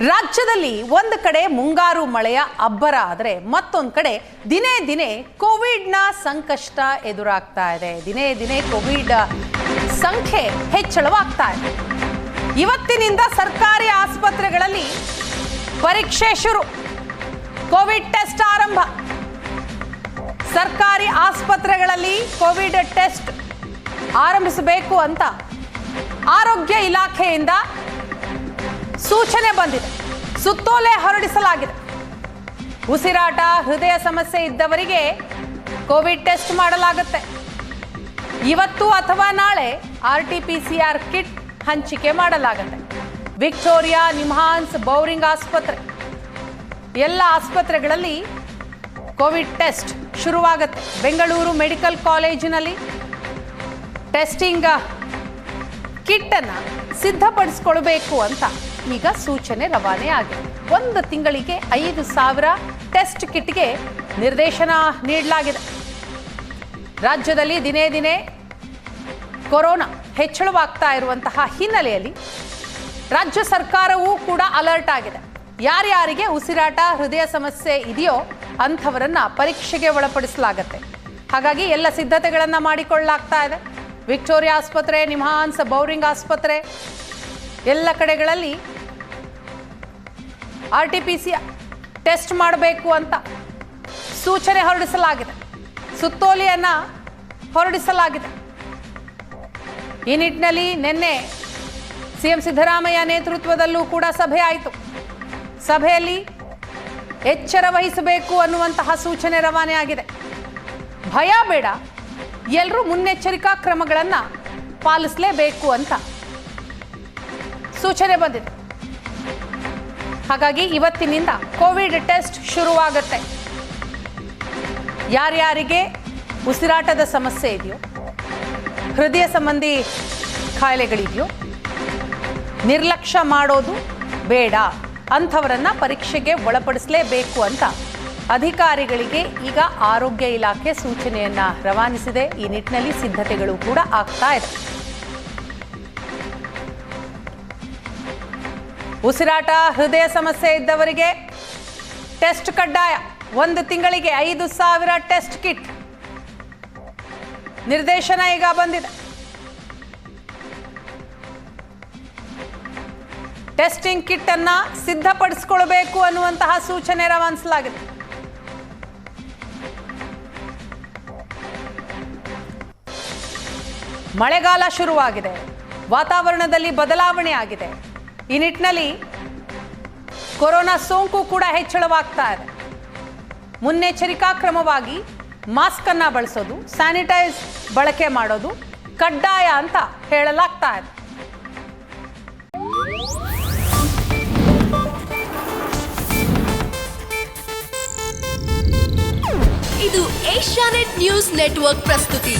ರಾಜ್ಯದಲ್ಲಿ ಒಂದು ಕಡೆ ಮುಂಗಾರು ಮಳೆಯ ಅಬ್ಬರ ಆದರೆ ಮತ್ತೊಂದು ಕಡೆ ದಿನೇ ದಿನೇ ಕೋವಿಡ್ನ ಸಂಕಷ್ಟ ಎದುರಾಗ್ತಾ ಇದೆ. ದಿನೇ ದಿನೇ ಕೋವಿಡ್ ಸಂಖ್ಯೆ ಹೆಚ್ಚಳವಾಗ್ತಾ ಇದೆ. ಇವತ್ತಿನಿಂದ ಸರ್ಕಾರಿ ಆಸ್ಪತ್ರೆಗಳಲ್ಲಿ ಪರೀಕ್ಷೆ ಶುರು. ಕೋವಿಡ್ ಟೆಸ್ಟ್ ಆರಂಭ. ಸರ್ಕಾರಿ ಆಸ್ಪತ್ರೆಗಳಲ್ಲಿ ಕೋವಿಡ್ ಟೆಸ್ಟ್ ಆರಂಭಿಸಬೇಕು ಅಂತ ಆರೋಗ್ಯ ಇಲಾಖೆಯಿಂದ ಸೂಚನೆ ಬಂದಿದೆ. ಸುತ್ತೋಲೆ ಹೊರಡಿಸಲಾಗಿದೆ. ಉಸಿರಾಟ, ಹೃದಯ ಸಮಸ್ಯೆ ಇದ್ದವರಿಗೆ ಕೋವಿಡ್ ಟೆಸ್ಟ್ ಮಾಡಲಾಗುತ್ತೆ. ಇವತ್ತು ಅಥವಾ ನಾಳೆ R T P C R kit ಹಂಚಿಕೆ ಮಾಡಲಾಗುತ್ತೆ. ವಿಕ್ಟೋರಿಯಾ ನಿಮ್ಹಾನ್ಸ್ ಬೌರಿಂಗ್ ಆಸ್ಪತ್ರೆ. ಎಲ್ಲ ಆಸ್ಪತ್ರೆಗಳಲ್ಲಿ ಕೋವಿಡ್ ಟೆಸ್ಟ್ ಶುರುವಾಗುತ್ತೆ. ಬೆಂಗಳೂರು ಮೆಡಿಕಲ್ ಕಾಲೇಜಿನಲ್ಲಿ ಟೆಸ್ಟಿಂಗ್ ಕಿಟ್ಟನ್ನು ಸಿದ್ಧಪಡಿಸ್ಕೊಳ್ಬೇಕು ಅಂತ ಈಗ ಸೂಚನೆ ರವಾನೆ ಆಗಿದೆ. ಒಂದು ತಿಂಗಳಿಗೆ ಐದು ಸಾವಿರ ಟೆಸ್ಟ್ ಕಿಟ್ಗೆ ನಿರ್ದೇಶನ ನೀಡಲಾಗಿದೆ. ರಾಜ್ಯದಲ್ಲಿ ದಿನೇ ದಿನೇ ಕೊರೋನಾ ಹೆಚ್ಚಳವಾಗ್ತಾ ಇರುವಂತಹ ಹಿನ್ನೆಲೆಯಲ್ಲಿ ರಾಜ್ಯ ಸರ್ಕಾರವೂ ಕೂಡ ಅಲರ್ಟ್ ಆಗಿದೆ. ಯಾರ್ಯಾರಿಗೆ ಉಸಿರಾಟ, ಹೃದಯ ಸಮಸ್ಯೆ ಇದೆಯೋ ಅಂಥವರನ್ನ ಪರೀಕ್ಷೆಗೆ ಒಳಪಡಿಸಲಾಗತ್ತೆ. ಹಾಗಾಗಿ ಎಲ್ಲ ಸಿದ್ಧತೆಗಳನ್ನು ಮಾಡಿಕೊಳ್ಳಲಾಗ್ತಾ ಇದೆ. ವಿಕ್ಟೋರಿಯಾ ಆಸ್ಪತ್ರೆ, ನಿಮ್ಹಾನ್ಸ್ ಬೌರಿಂಗ್ ಆಸ್ಪತ್ರೆ, ಎಲ್ಲ ಕಡೆಗಳಲ್ಲಿ R T P C test ಮಾಡಬೇಕು ಅಂತ ಸೂಚನೆ ಹೊರಡಿಸಲಾಗಿದೆ. ಸುತ್ತೋಲೆಯನ್ನು ಹೊರಡಿಸಲಾಗಿದೆ. ಈ ನಿಟ್ಟಿನಲ್ಲಿ ನಿನ್ನೆ ಸಿ ಎಂ ಸಿದ್ದರಾಮಯ್ಯ ನೇತೃತ್ವದಲ್ಲೂ ಕೂಡ ಸಭೆ ಆಯಿತು. ಸಭೆಯಲ್ಲಿ ಎಚ್ಚರ ವಹಿಸಬೇಕು ಅನ್ನುವಂತಹ ಸೂಚನೆ ರವಾನೆ ಆಗಿದೆ ಭಯ ಬೇಡ. ಎಲ್ಲರೂ ಮುನ್ನೆಚ್ಚರಿಕಾ ಕ್ರಮಗಳನ್ನು ಪಾಲಿಸಲೇಬೇಕು ಅಂತ ಸೂಚನೆ ಬಂದಿದೆ. ಹಾಗಾಗಿ ಇವತ್ತಿನಿಂದ ಕೋವಿಡ್ ಟೆಸ್ಟ್ ಶುರುವಾಗುತ್ತೆ. ಯಾರ್ಯಾರಿಗೆ ಉಸಿರಾಟದ ಸಮಸ್ಯೆ ಇದೆಯೋ, ಹೃದಯ ಸಂಬಂಧಿ ಕಾಯಿಲೆಗಳಿದೆಯೋ, ನಿರ್ಲಕ್ಷ್ಯ ಮಾಡೋದು ಬೇಡ, ಅಂಥವರನ್ನು ಪರೀಕ್ಷೆಗೆ ಒಳಪಡಿಸಲೇಬೇಕು ಅಂತ ಅಧಿಕಾರಿಗಳಿಗೆ ಈಗ ಆರೋಗ್ಯ ಇಲಾಖೆ ಸೂಚನೆಯನ್ನ ರವಾನಿಸಿದೆ. ಈ ನಿಟ್ಟಿನಲ್ಲಿ ಸಿದ್ಧತೆಗಳು ಕೂಡ ಆಗ್ತಾ ಇದೆ. ಉಸಿರಾಟ, ಹೃದಯ ಸಮಸ್ಯೆ ಇದ್ದವರಿಗೆ ಟೆಸ್ಟ್ ಕಡ್ಡಾಯ. ಒಂದು ತಿಂಗಳಿಗೆ ಐದು ಸಾವಿರ ಟೆಸ್ಟ್ ಕಿಟ್. ನಿರ್ದೇಶನ ಈಗ ಬಂದಿದೆ. ಟೆಸ್ಟಿಂಗ್ ಕಿಟ್ ಅನ್ನ ಸಿದ್ಧಪಡಿಸಿಕೊಳ್ಬೇಕು ಅನ್ನುವಂತಹ ಸೂಚನೆ ರವಾನಿಸಲಾಗಿದೆ. ಮಳೆಗಾಲ ಶುರುವಾಗಿದೆ. ವಾತಾವರಣದಲ್ಲಿ ಬದಲಾವಣೆ ಆಗಿದೆ. ಈ ನಿಟ್ಟಿನಲ್ಲಿ ಕೊರೋನಾ ಸೋಂಕು ಕೂಡ ಹೆಚ್ಚಳವಾಗ್ತಾ ಇದೆ. ಮುನ್ನೆಚ್ಚರಿಕಾ ಕ್ರಮವಾಗಿ ಮಾಸ್ಕ್ ಅನ್ನ ಬಳಸೋದು, ಸ್ಯಾನಿಟೈಸ್ ಬಳಕೆ ಮಾಡೋದು ಕಡ್ಡಾಯ ಅಂತ ಹೇಳಲಾಗ್ತಾ ಇದೆ. ಇದು ಏಷ್ಯಾನೆಟ್ ನ್ಯೂಸ್ ನೆಟ್ವರ್ಕ್ ಪ್ರಸ್ತುತಿ.